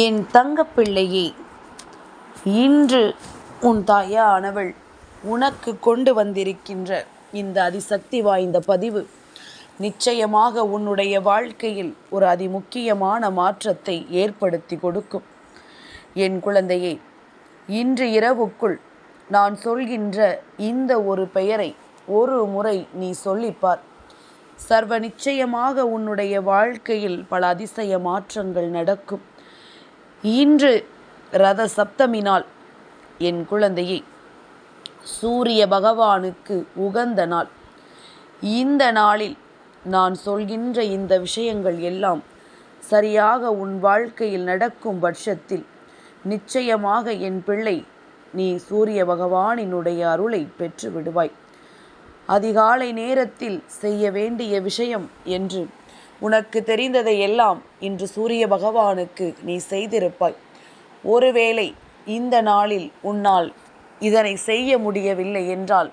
என் தங்கப்பிள்ளையே இன்று உன் தாயானவள் உனக்கு கொண்டு வந்திருக்கின்ற இந்த அதிசக்தி வாய்ந்த பதிவு நிச்சயமாக உன்னுடைய வாழ்க்கையில் ஒரு அதிமுக்கியமான மாற்றத்தை ஏற்படுத்தி கொடுக்கும். என் குழந்தையே இன்று இரவுக்குள் நான் சொல்கின்ற இந்த ஒரு பெயரை ஒரு முறை நீ சொல்லிப்பார். சர்வ நிச்சயமாக உன்னுடைய வாழ்க்கையில் பல அதிசய மாற்றங்கள் நடக்கும். இன்று ரத சப்தமி நாள் என் குழந்தையை சூரிய பகவானுக்கு உகந்த நாள். இந்த நாளில் நான் சொல்கின்ற இந்த விஷயங்கள் எல்லாம் சரியாக உன் வாழ்க்கையில் நடக்கும் பட்சத்தில் நிச்சயமாக என் பிள்ளை நீ சூரிய பகவானினுடைய அருளை பெற்று விடுவாய். அதிகாலை நேரத்தில் செய்ய வேண்டிய விஷயம் என்று உனக்கு தெரிந்ததை எல்லாம் இன்று சூரிய பகவானுக்கு நீ செய்திருப்பாய். ஒருவேளை இந்த நாளில் உன்னால் இதனை செய்ய முடியவில்லை என்றால்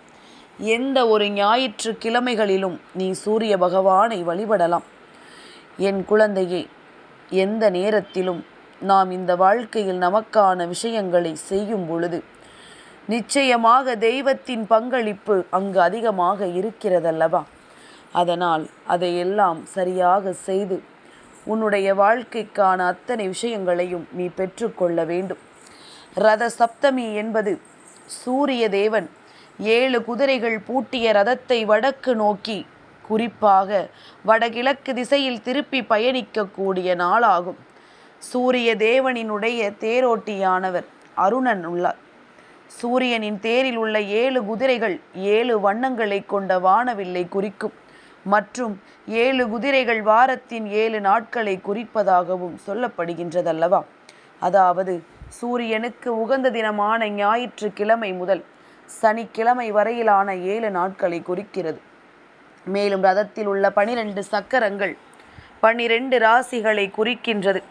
எந்த ஒரு ஞாயிற்று கிழமைகளிலும் நீ சூரிய பகவானை வழிபடலாம். என் குழந்தையே எந்த நேரத்திலும் நாம் இந்த வாழ்க்கையில் நமக்கான விஷயங்களை செய்யும் பொழுது நிச்சயமாக தெய்வத்தின் பங்களிப்பு அங்கு அதிகமாக இருக்கிறதல்லவா? அதனால் அதையெல்லாம் சரியாக செய்து உன்னுடைய வாழ்க்கைக்கான அத்தனை விஷயங்களையும் நீ பெற்றுக்கொள்ள வேண்டும். ரத சப்தமி என்பது சூரிய தேவன் ஏழு குதிரைகள் பூட்டிய ரதத்தை வடக்கு நோக்கி குறிப்பாக வடகிழக்கு திசையில் திருப்பி பயணிக்கக்கூடிய நாளாகும். சூரிய தேவனினுடைய தேரோட்டியானவர் அருணன் உள்ளார். சூரியனின் தேரில் உள்ள ஏழு குதிரைகள் ஏழு வண்ணங்களை கொண்ட வானவில்லை குறிக்கும். மற்றும் ஏழு குதிரைகள் வாரத்தின் ஏழு நாட்களை குறிப்பதாகவும் சொல்லப்படுகின்றதல்லவா? அதாவது சூரியனுக்கு உகந்த தினமான ஞாயிற்றுக்கிழமை முதல் சனிக்கிழமை வரையிலான ஏழு நாட்களை குறிக்கிறது. மேலும் ரதத்தில் உள்ள பனிரெண்டு சக்கரங்கள் பனிரெண்டு ராசிகளை குறிக்கின்றது.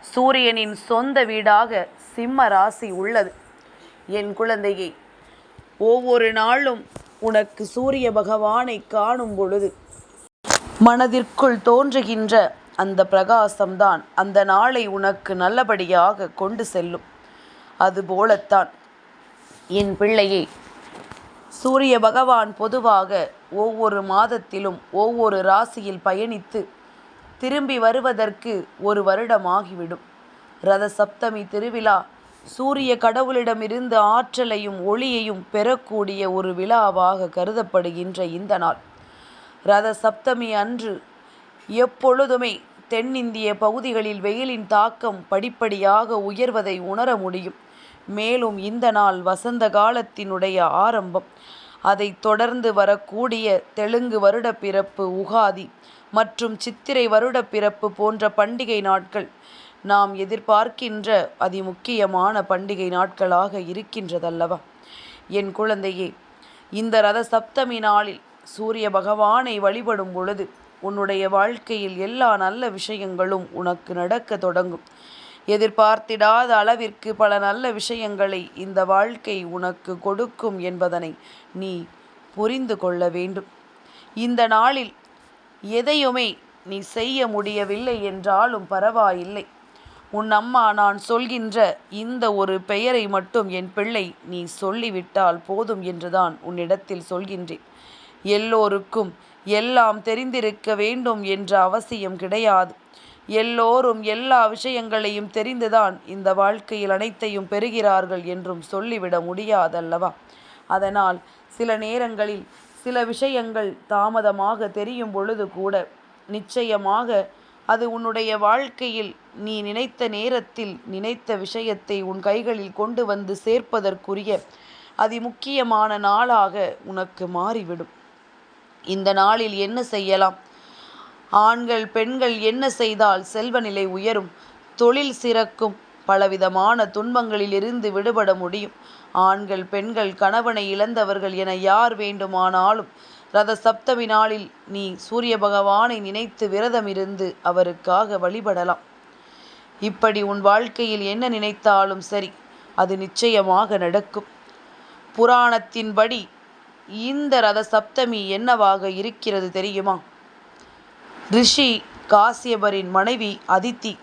சூரியனின் சொந்த வீடாக சிம்ம ராசி உள்ளது. என் குழந்தையை ஒவ்வொரு நாளும் உனக்கு சூரிய பகவானை காணும் பொழுது மனதிற்குள் தோன்றுகின்ற அந்த பிரகாசம்தான் அந்த நாளை உனக்கு நல்லபடியாக கொண்டு செல்லும். அதுபோலத்தான் என் பிள்ளையே சூரிய பகவான் பொதுவாக ஒவ்வொரு மாதத்திலும் ஒவ்வொரு ராசியில் பயணித்து திரும்பி வருவதற்கு ஒரு வருடமாகிவிடும். ரத சப்தமி திருவிழா சூரிய கடவுளிடமிருந்து ஆற்றலையும் ஒளியையும் பெறக்கூடிய ஒரு விழாவாக கருதப்படுகின்ற இந்த நாள். ரத சப்தமி அன்று. எப்பொழுதுமே தென்னிந்திய பகுதிகளில் வெயிலின் தாக்கம் படிப்படியாக உயர்வதை உணர முடியும். மேலும் இந்த நாள் வசந்த காலத்தினுடைய ஆரம்பம். அதைத் தொடர்ந்து வரக்கூடிய தெலுங்கு வருடப்பிறப்பு உகாதி மற்றும் சித்திரை வருடப்பிறப்பு போன்ற பண்டிகை நாட்கள் நாம் எதிர்பார்க்கின்ற அதிமுக்கியமான பண்டிகை நாட்களாக இருக்கின்றதல்லவா? என் குழந்தையே இந்த ரத சப்தமி நாளில் சூரிய பகவானை வழிபடும் பொழுது உன்னுடைய வாழ்க்கையில் எல்லா நல்ல விஷயங்களும் உனக்கு நடக்க தொடங்கும். எதிர்பார்த்திடாத அளவிற்கு பல நல்ல விஷயங்களை இந்த வாழ்க்கை உனக்கு கொடுக்கும் என்பதனை நீ புரிந்து கொள்ள வேண்டும். இந்த நாளில் எதையுமே நீ செய்ய முடியவில்லை என்றாலும் பரவாயில்லை. உன் அம்மா நான் சொல்கின்ற இந்த ஒரு பெயரை மட்டும் என் பிள்ளை நீ சொல்லிவிட்டால் போதும் என்றுதான் உன்னிடத்தில் சொல்கின்றேன். எல்லோருக்கும் எல்லாம் தெரிந்திருக்க வேண்டும் என்ற அவசியம் கிடையாது. எல்லோரும் எல்லா விஷயங்களையும் தெரிந்துதான் இந்த வாழ்க்கையில் அனைத்தையும் பெறுகிறார்கள் என்றும் சொல்லிவிட முடியாதல்லவா? அதனால் சில நேரங்களில் சில விஷயங்கள் தாமதமாக தெரியும் பொழுது கூட நிச்சயமாக அது உன்னுடைய வாழ்க்கையில் நீ நினைத்த நேரத்தில் நினைத்த விஷயத்தை உன் கைகளில் கொண்டு வந்து சேர்ப்பதற்குரிய அதிமுக்கியமான நாளாக உனக்கு மாறிவிடும். இந்த நாளில் என்ன செய்யலாம்? ஆண்கள் பெண்கள் என்ன செய்தால் செல்வ நிலை உயரும்? தொழில் சிறக்கும் பலவிதமான துன்பங்களிலிருந்து விடுபட முடியும். ஆண்கள் பெண்கள் கணவனை இழந்தவர்கள் என யார் வேண்டுமானாலும் ரத சப்தமி நாளில் நீ சூரிய பகவானை நினைத்து விரதம் இருந்து அவருக்காக வழிபடலாம். இப்படி உன் வாழ்க்கையில் என்ன நினைத்தாலும் சரி அது நிச்சயமாக நடக்கும். புராணத்தின்படி இந்த ரத சப்தமி என்னவாக இருக்கிறது தெரியுமா? ரிஷி காசியபரின் மனைவி அதித்தி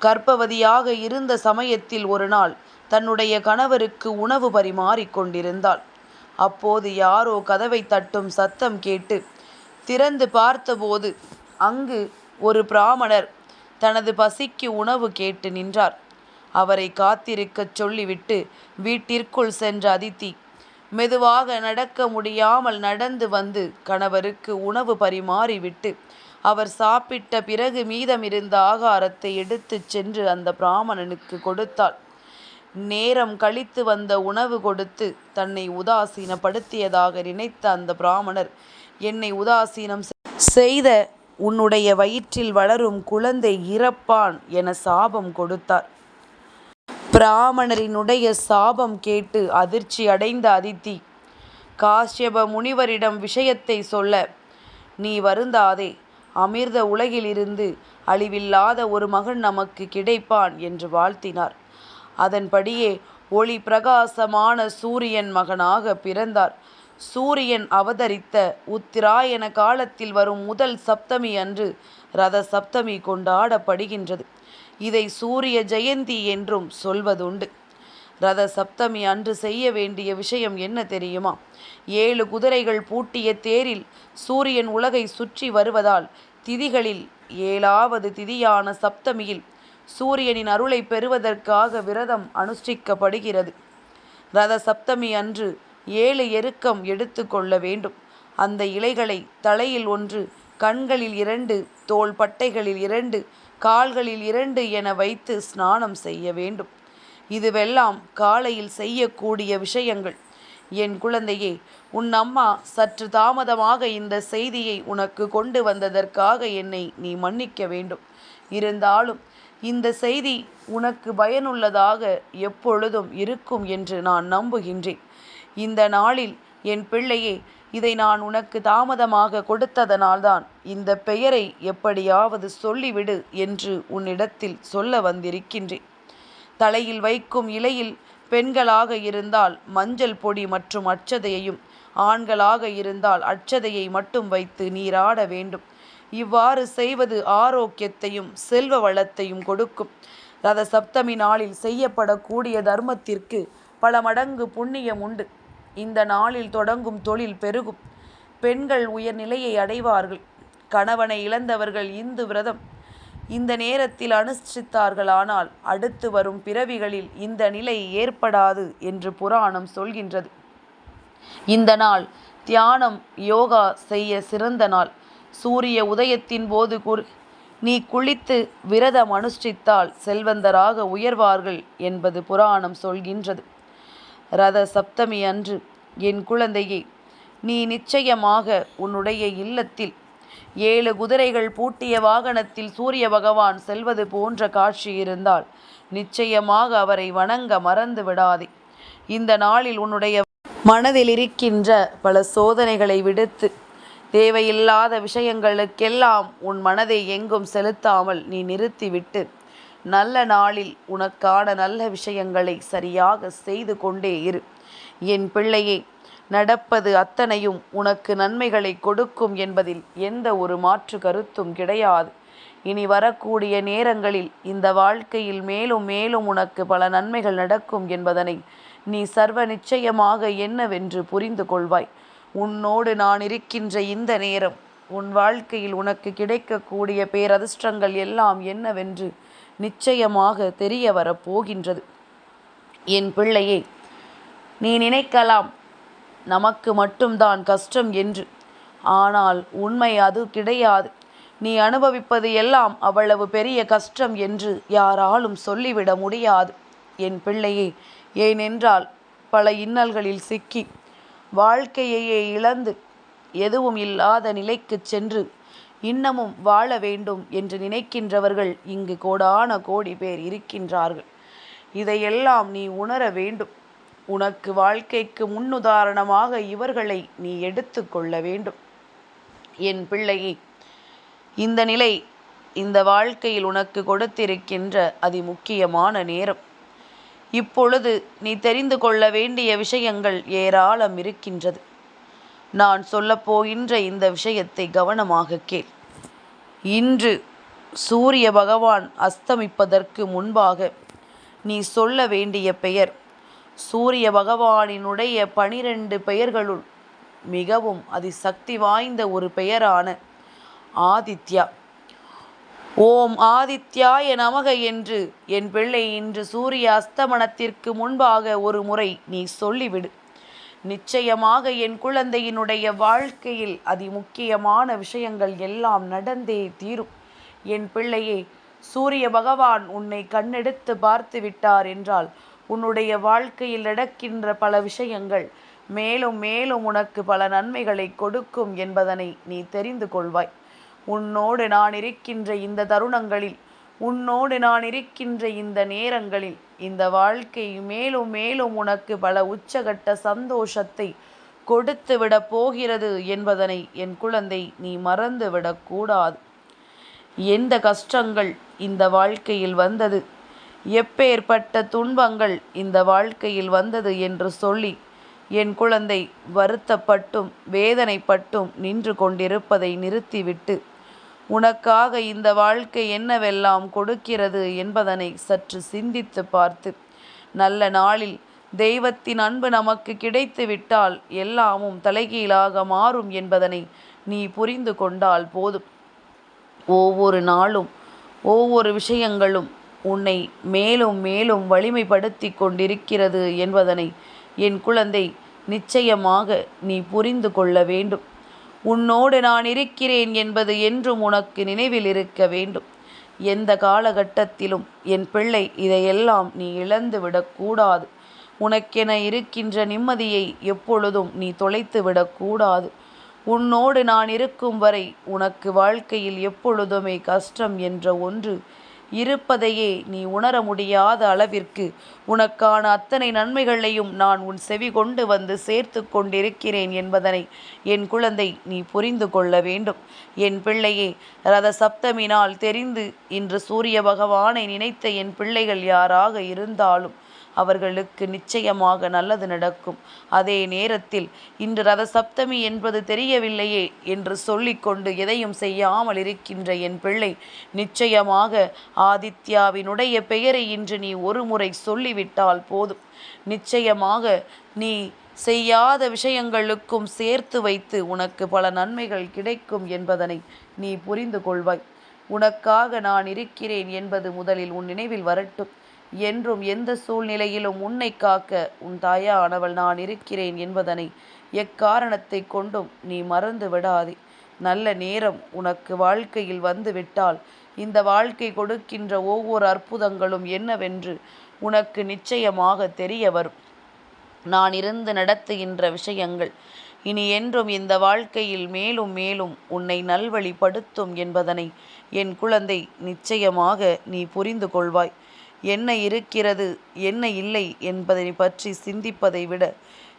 கர்ப்பவதியாக இருந்த சமயத்தில் ஒரு நாள் தன்னுடைய கணவருக்கு உணவு பரிமாறிக்கொண்டிருந்தாள் அப்போது யாரோ கதவை தட்டும் சத்தம் கேட்டு திறந்து பார்த்தபோது அங்கு ஒரு பிராமணர் தனது பசிக்கு உணவு கேட்டு நின்றார். அவரை காத்திருக்கச் சொல்லிவிட்டு வீட்டிற்குள் சென்ற அதித்தி மெதுவாக நடக்க முடியாமல் நடந்து வந்து கணவருக்கு உணவு பரிமாறிவிட்டு அவர் சாப்பிட்ட பிறகு மீதமிருந்த ஆகாரத்தை எடுத்துச் சென்று அந்த பிராமணனுக்கு கொடுத்தாள். நேரம் கழித்து வந்த உணவு கொடுத்து தன்னை உதாசீனப்படுத்தியதாக நினைத்த அந்த பிராமணர் என்னை உதாசீனம் செய்த உன்னுடைய வயிற்றில் வளரும் குழந்தை இறப்பான் என சாபம் கொடுத்தார். பிராமணரினுடைய சாபம் கேட்டு அதிர்ச்சி அடைந்த அதித்தி காஷ்யப முனிவரிடம் விஷயத்தை சொல்ல நீ வருந்தாதே அமிர்த உலகிலிருந்து அழிவில்லாத ஒரு மகன் நமக்கு கிடைப்பான் என்று வாழ்த்தினார். அதன்படியே ஒளி பிரகாசமான சூரியன் மகனாக பிறந்தார். சூரியன் அவதரித்த உத்திராயண காலத்தில் வரும் முதல் சப்தமி அன்று ரத சப்தமி கொண்டாடப்படுகின்றது. இதை சூரிய ஜெயந்தி என்றும் சொல்வதுண்டு. ரத சப்தமி அன்று செய்ய வேண்டிய விஷயம் என்ன தெரியுமா? ஏழு குதிரைகள் பூட்டிய தேரில் சூரியன் உலகை சுற்றி வருவதால் திதிகளில் ஏழாவது திதியான சப்தமியில் சூரியனின் அருளை பெறுவதற்காக விரதம் அனுஷ்டிக்கப்படுகிறது. ரத சப்தமி அன்று ஏழு எருக்கம் எடுத்து கொள்ள வேண்டும். அந்த இலைகளை தலையில் ஒன்று கண்களில் இரண்டு தோள் பட்டைகளில் இரண்டு கால்களில் இரண்டு என வைத்து ஸ்நானம் செய்ய வேண்டும். இதுவெல்லாம் காலையில் செய்யக்கூடிய விஷயங்கள். என் குழந்தையே உன் அம்மா சற்று தாமதமாக இந்த செய்தியை உனக்கு கொண்டு வந்ததற்காக என்னை நீ மன்னிக்க வேண்டும். இருந்தாலும் இந்த செய்தி உனக்கு பயனுள்ளதாக எப்பொழுதும் இருக்கும் என்று நான் நம்புகின்றேன். இந்த நாளில் என் பிள்ளையே இதை நான் உனக்கு தாமதமாக கொடுத்ததனால்தான் இந்த பெயரை எப்படியாவது சொல்லிவிடு என்று உன்னிடத்தில் சொல்ல வந்திருக்கின்றேன். தலையில் வைக்கும் இலையில் பெண்களாக இருந்தால் மஞ்சள் பொடி மற்றும் அச்சதையையும் ஆண்களாக இருந்தால் அச்சதையை மட்டும் வைத்து நீராட வேண்டும். இவ்வாறு செய்வது ஆரோக்கியத்தையும் செல்வ வளத்தையும் கொடுக்கும். ரத சப்தமி நாளில் செய்யப்படக்கூடிய தர்மத்திற்கு பல மடங்கு புண்ணியம் உண்டு. இந்த நாளில் தொடங்கும் தொழில் பெருகும். பெண்கள் உயர்நிலையை அடைவார்கள். கணவனை இழந்தவர்கள் இந்து விரதம். இந்த நேரத்தில் அனுஷ்டித்தார்களானால் அடுத்து வரும் பிறவிகளில் இந்த நிலை ஏற்படாது என்று புராணம் சொல்கின்றது. இந்த நாள் தியானம் யோகா செய்ய சிறந்த நாள். சூரிய உதயத்தின் போது குர் நீ குளித்து விரதம் அனுஷ்டித்தால் செல்வந்தராக உயர்வார்கள் என்பது புராணம் சொல்கின்றது. ரத சப்தமி அன்று என் குழந்தையே நீ நிச்சயமாக உன்னுடைய இல்லத்தில் ஏழு குதிரைகள் பூட்டிய வாகனத்தில் சூரிய பகவான் செல்வது போன்ற காட்சி இருந்தால் நிச்சயமாக அவரை வணங்க மறந்து விடாதே. இந்த நாளில் உன்னுடைய மனதில் இருக்கின்ற பல சோதனைகளை விடுத்து தேவையில்லாத விஷயங்களுக்கெல்லாம் உன் மனதை எங்கும் செலுத்தாமல் நீ நிறுத்திவிட்டு நல்ல நாளில் உனக்கான நல்ல விஷயங்களை சரியாக செய்து கொண்டே இரு. என் பிள்ளையே நடப்பது அத்தனையும் உனக்கு நன்மைகளை கொடுக்கும் என்பதில் எந்த ஒரு மாற்று கருத்தும் கிடையாது. இனி வரக்கூடிய நேரங்களில் இந்த வாழ்க்கையில் மேலும் மேலும் உனக்கு பல நன்மைகள் நடக்கும் என்பதனை நீ சர்வ நிச்சயமாக என்னவென்று புரிந்து கொள்வாய். உன்னோடு நான் இருக்கின்ற இந்த நேரம் உன் வாழ்க்கையில் உனக்கு கிடைக்கக்கூடிய பேரதிர்ஷ்டங்கள் எல்லாம் என்னவென்று நிச்சயமாக தெரிய வரப்போகின்றது என் பிள்ளையே நீ நினைக்கலாம் நமக்கு மட்டும்தான் கஷ்டம் என்று. ஆனால் உண்மை அது கிடையாது. நீ அனுபவிப்பது எல்லாம் அவ்வளவு பெரிய கஷ்டம் என்று யாராலும் சொல்லிவிட முடியாது. என் பிள்ளையே ஏனென்றால் பல இன்னல்களில் சிக்கி வாழ்க்கையையே இழந்து எதுவும் இல்லாத நிலைக்கு சென்று இன்னமும் வாழ வேண்டும் என்று நினைக்கின்றவர்கள் இங்கு கோடான கோடி பேர் இருக்கின்றார்கள். இதையெல்லாம் நீ உணர வேண்டும். உனக்கு வாழ்க்கைக்கு முன்னுதாரணமாக இவர்களை நீ எடுத்து கொள்ள வேண்டும். என் பிள்ளையே இந்த நிலை இந்த வாழ்க்கையில் உனக்கு கொடுத்திருக்கின்ற அதிமுக்கியமான நேரம். இப்பொழுது நீ தெரிந்து கொள்ள வேண்டிய விஷயங்கள் ஏராளம் இருக்கின்றது. நான் சொல்லப்போகின்ற இந்த விஷயத்தை கவனமாக கேள். இன்று சூரிய பகவான் அஸ்தமிப்பதற்கு முன்பாக நீ சொல்ல வேண்டிய பெயர் சூரிய பகவானினுடைய பனிரெண்டு பெயர்களுள் மிகவும் அதிசக்தி வாய்ந்த ஒரு பெயரான ஆதித்யா. ஓம் ஆதித்யாய நமக என்று என் பிள்ளை இன்று சூரிய அஸ்தமனத்திற்கு முன்பாக ஒரு முறை நீ சொல்லிவிடு. நிச்சயமாக என் குழந்தையினுடைய வாழ்க்கையில் அதி முக்கியமான விஷயங்கள் எல்லாம் நடந்தே தீரும். என் பிள்ளையே சூரிய பகவான் உன்னை கண்ணெடுத்து பார்த்து விட்டார் என்றால் உன்னுடைய வாழ்க்கையில் நடக்கின்ற பல விஷயங்கள் மேலும் மேலும் உனக்கு பல நன்மைகளை கொடுக்கும் என்பதனை நீ தெரிந்து கொள்வாய். உன்னோடு நான் இருக்கின்ற இந்த தருணங்களில் உன்னோடு நான் இருக்கின்ற இந்த நேரங்களில் இந்த வாழ்க்கை மேலும் மேலும் உனக்கு பல உச்சகட்ட சந்தோஷத்தை கொடுத்து விடப் போகிறது என்பதனை என் குழந்தை நீ மறந்து விடக்கூடாது எந்த கஷ்டங்கள் இந்த வாழ்க்கையில் வந்தது? எப்பேற்பட்ட துன்பங்கள் இந்த வாழ்க்கையில் வந்தது என்று சொல்லி என் குழந்தை வருத்தப்பட்டும் வேதனைப்பட்டும் நின்று கொண்டிருப்பதை நிறுத்திவிட்டு உனக்காக இந்த வாழ்க்கை என்னவெல்லாம் கொடுக்கிறது என்பதனை சற்று சிந்தித்து பார்த்து நல்ல நாளில் தெய்வத்தின் அன்பு நமக்கு கிடைத்து விட்டால் எல்லாமும் தலைகீழாக மாறும் என்பதனை நீ புரிந்து கொண்டால் போதும். ஒவ்வொரு நாளும் ஒவ்வொரு விஷயங்களும் உன்னை மேலும் மேலும் வலிமைப்படுத்தி கொண்டிருக்கிறது என்பதனை என் குழந்தை நிச்சயமாக நீ புரிந்து கொள்ள வேண்டும். உன்னோடு நான் இருக்கிறேன் என்பது என்றும் உனக்கு நினைவில் இருக்க வேண்டும். எந்த காலகட்டத்திலும் என் பிள்ளை இதையெல்லாம் நீ இழந்து விடக்கூடாது. உனக்கென இருக்கின்ற நிம்மதியை எப்பொழுதும் நீ தொலைத்து விடக்கூடாது. உன்னோடு நான் இருக்கும் வரை உனக்கு வாழ்க்கையில் எப்பொழுதுமே கஷ்டம் என்ற ஒன்று இருப்பதையே நீ உணர முடியாத அளவிற்கு உனக்கான அத்தனை நன்மைகளையும் நான் உன் செவி கொண்டு வந்து சேர்த்து கொண்டிருக்கிறேன் என்பதனை என் குழந்தை நீ புரிந்து கொள்ள வேண்டும். என் பிள்ளையே ரத சப்தமினால் தெரிந்து இன்று சூரிய பகவானை நினைத்த என் பிள்ளைகள் யாராக இருந்தாலும் அவர்களுக்கு நிச்சயமாக நல்லது நடக்கும். அதே நேரத்தில் இன்று ரத சப்தமி என்பது தெரியவில்லையே என்று சொல்லிக்கொண்டு எதையும் செய்யாமல் இருக்கின்ற என் பிள்ளை நிச்சயமாக ஆதித்யாவினுடைய பெயரை இன்று நீ ஒரு முறை சொல்லிவிட்டால் போதும். நிச்சயமாக நீ செய்யாத விஷயங்களுக்கும் சேர்த்து வைத்து உனக்கு பல நன்மைகள் கிடைக்கும் என்பதனை நீ புரிந்து கொள்வாய். உனக்காக நான் இருக்கிறேன் என்பது முதலில் உன் நினைவில் வரட்டும். என்றும் எந்த சூழ்நிலையிலும் உன்னை காக்க உன் தாயானவள் நான் இருக்கிறேன் என்பதனை எக்காரணத்தை கொண்டும் நீ மறந்து விடாதே. நல்ல நேரம் உனக்கு வாழ்க்கையில் வந்து விட்டால் இந்த வாழ்க்கை கொடுக்கின்ற ஒவ்வொரு அற்புதங்களும் என்னவென்று உனக்கு நிச்சயமாக தெரிய வரும். நான் இருந்து நடத்துகின்ற விஷயங்கள் இனி என்றும் இந்த வாழ்க்கையில் மேலும் மேலும் உன்னை நல்வழிப்படுத்தும் என்பதனை என் குழந்தை நிச்சயமாக நீ புரிந்து கொள்வாய். என்ன இருக்கிறது என்ன இல்லை என்பதை பற்றி சிந்திப்பதை விட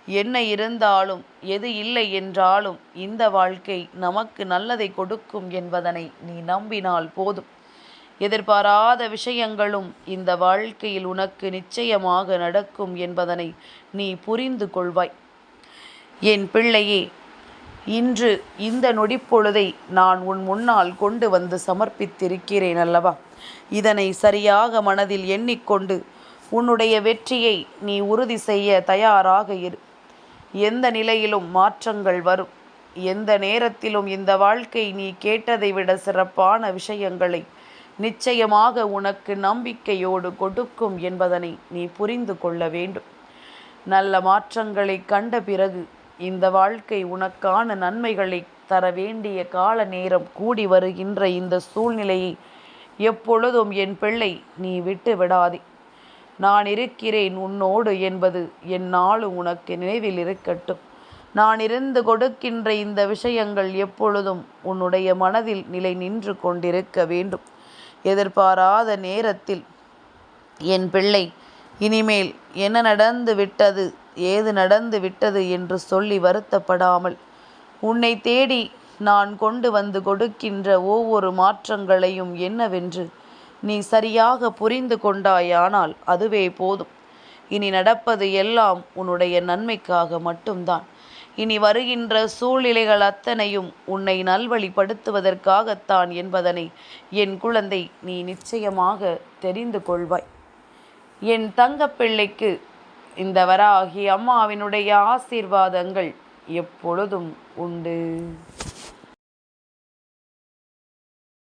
என்ன இருந்தாலும் எது இல்லை என்றாலும் இந்த வாழ்க்கை நமக்கு நல்லதை கொடுக்கும் என்பதனை நீ நம்பினால் போதும். எதிர்பாராத விஷயங்களும் இந்த வாழ்க்கையில் உனக்கு நிச்சயமாக நடக்கும் என்பதனை நீ புரிந்து கொள்வாய். என் பிள்ளையே இன்று இந்த நொடிப்பொழுதை நான் உன் முன்னால் கொண்டு வந்து சமர்ப்பித்திருக்கிறேன் அல்லவா? இதனை சரியாக மனதில் எண்ணிக்கொண்டு உன்னுடைய வெற்றியை நீ உறுதி செய்ய தயாராக இரு. எந்த நிலையிலும் மாற்றங்கள் வரும். எந்த நேரத்திலும் இந்த வாழ்க்கை நீ கேட்டதை விட சிறப்பான விஷயங்களை நிச்சயமாக உனக்கு நம்பிக்கையோடு கொடுக்கும் என்பதனை நீ புரிந்து கொள்ள வேண்டும். நல்ல மாற்றங்களை கண்ட பிறகு இந்த வாழ்க்கை உனக்கான நன்மைகளை தர வேண்டிய கால நேரம் கூடி வருகின்ற இந்த சூழ்நிலையை எப்பொழுதும் என் பிள்ளை நீ விட்டு விடாதே. நான் இருக்கிறேன் உன்னோடு என்பது என்னாலும் உனக்கு நினைவில் இருக்கட்டும். நான் இருந்து கொடுக்கின்ற இந்த விஷயங்கள் எப்பொழுதும் உன்னுடைய மனதில் நிலை நின்று கொண்டிருக்க வேண்டும். எதிர்பாராத நேரத்தில் என் பிள்ளை இனிமேல் என்ன நடந்து விட்டது ஏது நடந்து விட்டது என்று சொல்லி வருத்தப்படாமல் உன்னை தேடி நான் கொண்டு வந்து கொடுக்கின்ற ஒவ்வொரு மாற்றங்களையும் என்னவென்று நீ சரியாக புரிந்து கொண்டாயானால் அதுவே போதும். இனி நடப்பது எல்லாம் உன்னுடைய நன்மைக்காக மட்டும்தான். இனி வருகின்ற சூழ்நிலைகள் அத்தனையும் உன்னை நல்வழிப்படுத்துவதற்காகத்தான் என்பதனை என் குழந்தை நீ நிச்சயமாக தெரிந்து கொள்வாய். என் தங்கப்பிள்ளைக்கு இந்த வராகி அம்மாவினுடைய ஆசீர்வாதங்கள் எப்பொழுதும் உண்டு.